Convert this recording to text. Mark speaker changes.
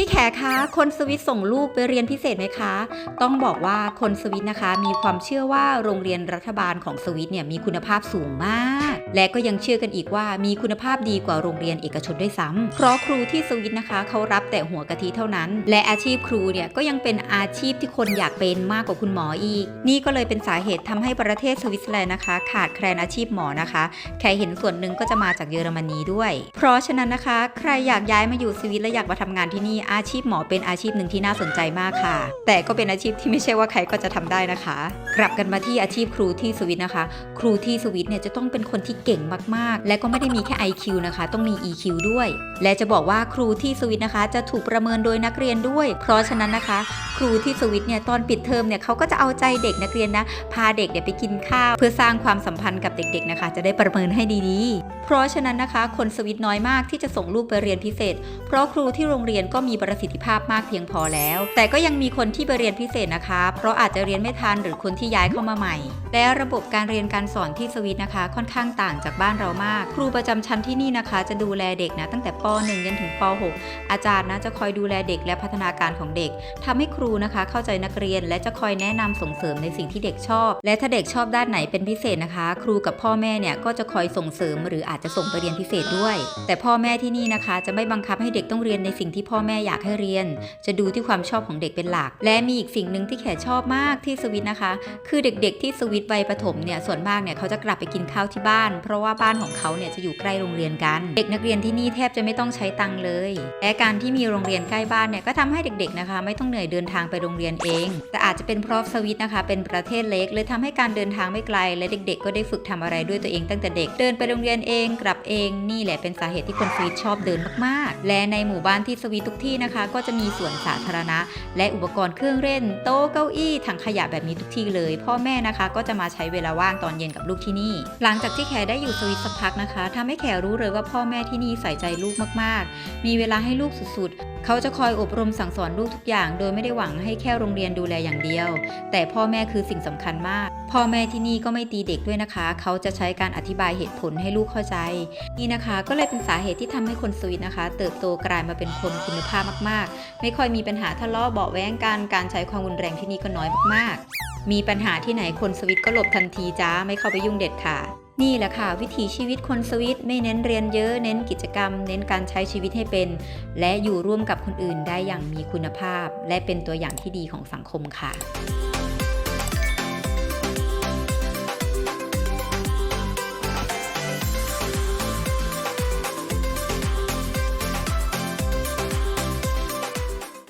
Speaker 1: พี่แขคะ คนสวิตส่งลูกไปเรียนพิเศษไหมคะ ต้องบอกว่าคนสวิตนะคะ มีความเชื่อว่าโรงเรียนรัฐบาลของสวิตเนี่ยมีคุณภาพสูงมาก และก็ยังเชื่อกันอีกว่ามีคุณภาพดีกว่าโรงเรียนเอกชนด้วยซ้ำเพราะครูที่สวิตนะคะเขารับแต่หัวกะทิเท่านั้น และอาชีพครูเนี่ยก็ยังเป็นอาชีพที่คนอยากเป็นมากกว่าคุณหมออีก นี่ก็เลยเป็นสาเหตุทำให้ประเทศสวิตเซอร์แลนด์นะคะ ขาดแคลนอาชีพหมอนะคะใครเห็นส่วนหนึ่งก็จะมาจากเยอรมนีด้วย เพราะฉะนั้นนะคะ ใครอยากย้ายมาอยู่สวิตและอยากมาทำงานที่นี่อาชีพหมอเป็นอาชีพหนึ่งที่น่าสนใจมากค่ะ แต่ก็เป็นอาชีพที่ไม่ใช่ว่าใครก็จะทำได้นะคะ กลับกันมาที่อาชีพครูที่สวิตนะคะ ครูที่สวิตเนี่ยจะต้องเป็นคนที่เก่งมากๆ และก็ไม่ได้มีแค่ IQ นะคะ ต้องมี EQ ด้วย และจะบอกว่าครูที่สวิตนะคะ จะถูกประเมินโดยนักเรียนด้วย เพราะฉะนั้นนะคะ ครูที่สวิตเนี่ยตอนปิดเทอมเนี่ยเขาก็จะเอาใจเด็กนักเรียนนะพาเด็กเนี่ยไปกินข้าว เพื่อสร้างความสัมพันธ์กับเด็กๆนะคะ จะได้ประเมินให้ดีๆ เพราะฉะนั้นนะคะ คนสวิตน้อยมากที่จะส่งลูกไปเรียนพิเศษ เพราะครูที่โรงเรียนก็มีประสิทธิภาพมากเพียงพอแล้ว แต่ก็ยังมีคนที่ไปเรียนพิเศษนะคะ เพราะอาจจะเรียนไม่ทันหรือคนที่ย้ายเข้ามาใหม่ และระบบการเรียนการสอนที่สวิตนะคะ ค่อนข้างต่างจากบ้านเรามาก ครูประจำชั้นที่นี่นะคะ จะดูแลเด็กนะตั้งแต่ป .1 ยันถึงป .6 อาจารย์นะจะคอยดูแลเด็กและพัฒนาการของเด็กทำให้ครูนะคะ เข้าใจนักเรียนและจะคอยแนะนำส่งเสริมในสิ่งที่เด็กชอบ และถ้าเด็กชอบด้านไหนเป็นพิเศษนะคะ ครูกับพ่อแม่เนี่ยก็จะคอยส่งเสริมหรืออาจจะส่งไปเรียนพิเศษด้วย แต่พ่อแม่ที่นี่นะคะ จะไม่บังคับให้เด็กต้องเรียนในสิ่งที่พ่อแม่อยากให้เรียน จะดูที่ความชอบของเด็กเป็นหลัก และมีอีกสิ่งหนึ่งที่แขชอบมากที่สวิตนะคะ คือเด็กๆ ที่สวิตวัยประถมเนี่ยส่วนมากเนี่ยเขาจะกลับไปกินข้าวที่บ้านเพราะว่าบ้านของเขาเนี่ยจะอยู่ใกล้โรงเรียนกัน เด็กนักเรียนที่นี่แทบจะไม่ต้องใช้ตังค์เลย และการที่มีโรงเรียนใกล้บ้านเนี่ยก็ทำให้เด็กๆนะคะ ไม่ต้องเหนื่อยเดินทางไปโรงเรียนเอง แต่อาจจะเป็นเพราะสวิตนะคะ เป็นประเทศเล็กเลยทำให้การเดินทางไม่ไกล และเด็ก ๆ ก็ได้ฝึกทำอะไรด้วยตัวเองตั้งแต่เด็กเดินไปโรงเรียนเองกลับเองนี่แหละเป็นสาเหตุที่คนสวิตชอบเดินมากๆ และในหมู่บ้านที่สวิตทุกที่นะคะ ก็จะมีสวนสาธารณะ และอุปกรณ์เครื่องเล่น โต๊ะเก้าอี้ถังขยะแบบนี้ทุกที่เลย พ่อแม่นะคะก็จะมาใช้เวลาว่างตอนเย็นกับลูกที่นี่ หลังจากที่แขได้อยู่สวิตสักพักนะคะทำให้แขรู้เลยว่าพ่อแม่ที่นี่ใส่ใจลูกมากๆ มีเวลาให้ลูกสุดๆ เขาจะคอยอบรมสั่งสอนลูกทุกอย่าง โดยไม่ได้หวังให้แค่โรงเรียนดูแลอย่างเดียว แต่พ่อแม่คือสิ่งสำคัญมาก พ่อแม่ที่นี่ก็ไม่ตีเด็กด้วยนะคะ เขาจะใช้การอธิบายเหตุผลให้ลูกเข้าใจ นี่นะคะ ก็เลยเป็นสาเหตุที่ทำให้คนสวิตนะคะ เติบโตกลายมาเป็นคนคุณภาพมากๆ ไม่ค่อยมีปัญหาทะเลาะเบาะแว้งกันการใช้ความรุนแรงที่นี่ก็น้อยมากๆมีปัญหาที่ไหนคนสวิตก็หลบทันทีจ้าไม่เข้าไปยุ่งเด็ดขาด นี่แหละค่ะ วิถีชีวิตคนสวิตไม่เน้นเรียนเยอะ เน้นกิจกรรม เน้นการใช้ชีวิตให้เป็น และอยู่ร่วมกับคนอื่นได้อย่างมีคุณภาพ และเป็นตัวอย่างที่ดีของสังคมค่ะ